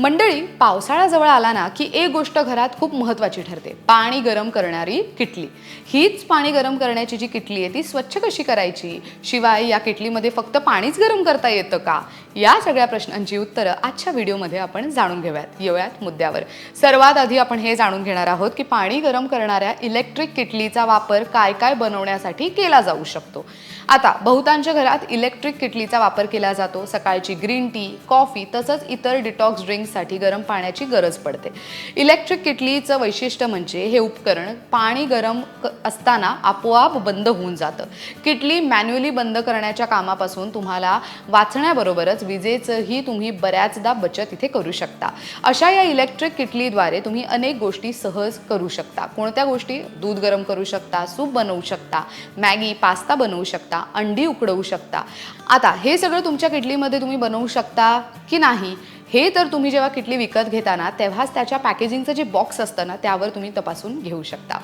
मंडळी पावसाळा जवळ आला ना की एक गोष्ट घरात खूप महत्त्वाची ठरते. पाणी गरम करणारी किटली. हीच पाणी गरम करण्याची जी किटली आहे ती स्वच्छ कशी करायची? शिवाय या किटलीमध्ये फक्त पाणीच गरम करता येतं का? या सगळ्या प्रश्नांची उत्तरं आजच्या व्हिडिओमध्ये आपण जाणून घेऊयात. येऊयात मुद्द्यावर. सर्वात आधी आपण हे जाणून घेणार आहोत की पाणी गरम करणाऱ्या इलेक्ट्रिक किटलीचा वापर काय काय बनवण्यासाठी केला जाऊ शकतो. आता बहुतांश घरात इलेक्ट्रिक किटलीचा वापर केला जातो. सकाळची ग्रीन टी कॉफी तसंच इतर डिटॉक्स ड्रिंक्स ड्रिंक्ससाठी गरम पाण्याची गरज पडते. इलेक्ट्रिक किटलीचं वैशिष्ट्य म्हणजे हे उपकरण पाणी गरम असताना आपोआप बंद होऊन जातं. किटली मॅन्युअली बंद करण्याच्या कामापासून तुम्हाला वाचण्याबरोबरच विजेचंही तुम्ही बऱ्याचदा बचत इथे करू शकता. अशा या इलेक्ट्रिक किटलीद्वारे तुम्ही अनेक गोष्टी सहज करू शकता. कोणत्या गोष्टी? दूध गरम करू शकता सूप बनवू शकता मॅगी पास्ता बनवू शकता अंडी उकडवू शकता. आता हे सगळं तुमच्या किटलीमध्ये तुम्ही बनवू शकता की नाही? हे तर तुम्ही जेव्हा किटली विकत घेताना तेव्हाच त्याच्या पॅकेजिंगचं जे बॉक्स असतं ना त्यावर तुम्ही तपासून घेऊ शकता.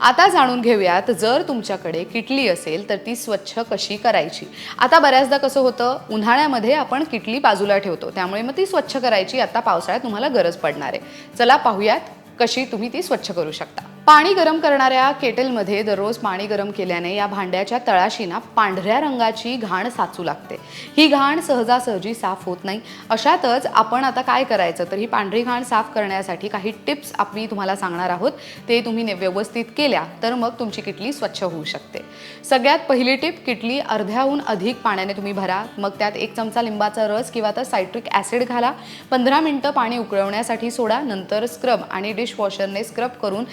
आता जाणून घेऊयात जर तुमच्याकडे किटली असेल तर ती स्वच्छ कशी करायची? आता बऱ्याचदा कसं होतं उन्हाळ्यामध्ये आपण किटली बाजूला ठेवतो. त्यामुळे मग ती स्वच्छ करायची आता पावसाळ्यात तुम्हाला गरज पडणार आहे. चला पाहूयात कशी तुम्ही ती स्वच्छ करू शकता. पाणी गरम करणाऱ्या केटलमध्ये दररोज पाणी गरम केल्याने या भांड्याच्या तळाशी ना पांढऱ्या रंगाची घाण साचू लागते. ही घाण सहजासहजी साफ होत नाही. अशातच आपण आता काय करायचं? तर ही पांढरी घाण साफ करण्यासाठी काही टिप्स आम्ही तुम्हाला सांगणार आहोत. ते तुम्ही व्यवस्थित केल्या तर मग तुमची किटली स्वच्छ होऊ शकते. सगळ्यात पहिली टिप किटली अर्ध्याहून अधिक पाण्याने तुम्ही भरा. मग त्यात एक चमचा लिंबाचा रस किंवा तर सायट्रिक ॲसिड घाला. पंधरा मिनटं पाणी उकळवण्यासाठी सोडा. नंतर स्क्रब आणि डिशवॉशरने स्क्रब करून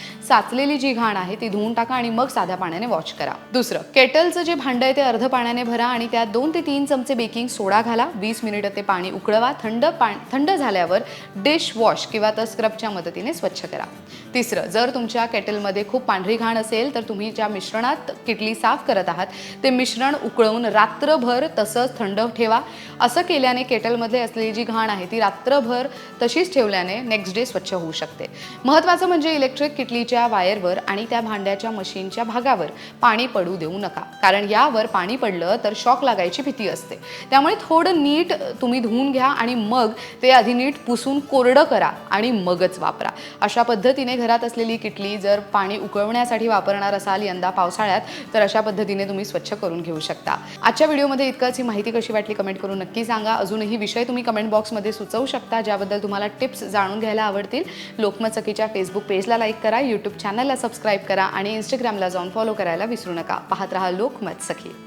साचलेली जी घाण आहे ती धुवून टाका आणि मग साध्या पाण्याने वॉश करा. दुसरं केटलचं जे भांडं आहे ते अर्ध पाण्याने भरा आणि त्यात दोन ते तीन चमचे बेकिंग सोडा घाला. वीस मिनिटं ते पाणी उकळवा. थंड पा थंड झाल्यावर डिश वॉश किंवा तर स्क्रबच्या मदतीने स्वच्छ करा. तिसरं जर तुमच्या केटलमध्ये खूप पांढरी घाण असेल तर तुम्ही ज्या मिश्रणात किटली साफ करत आहात ते मिश्रण उकळवून रात्रभर तसंच थंड ठेवा. असं केल्याने केटलमध्ये असलेली जी घाण आहे ती रात्रभर तशीच ठेवल्याने नेक्स्ट डे स्वच्छ होऊ शकते. महत्त्वाचं म्हणजे इलेक्ट्रिक किटलीच्या वायरवर आणि त्या भांड्याच्या मशीनच्या भागावर पाणी पडू देऊ नका. कारण यावर पाणी पडलं तर शॉक लागायची भीती असते. त्यामुळे थोडं नीट तुम्ही धुवून घ्या आणि मग ते आधी नीट पुसून कोरडं करा आणि मगच वापरा. अशा पद्धतीने घरात असलेली किटली जर पाणी उकळवण्यासाठी वापरणार असाल यंदा पावसाळ्यात तर अशा पद्धतीने तुम्ही स्वच्छ करून घेऊ शकता. आजच्या व्हिडिओमध्ये इतकंच. ही माहिती कशी वाटली कमेंट करून नक्की सांगा. अजूनही विषय तुम्ही कमेंट बॉक्समध्ये सुचवू शकता ज्याबद्दल तुम्हाला टिप्स जाणून घ्यायला आवडतील. लोकमत सखीच्या फेसबुक पेजला लाईक करा यूट्यूब चॅनलला सबस्क्राईब करा आणि इंस्टाग्रामला जाऊन फॉलो करायला विसरू नका. पाहत रहा लोकमत सखी.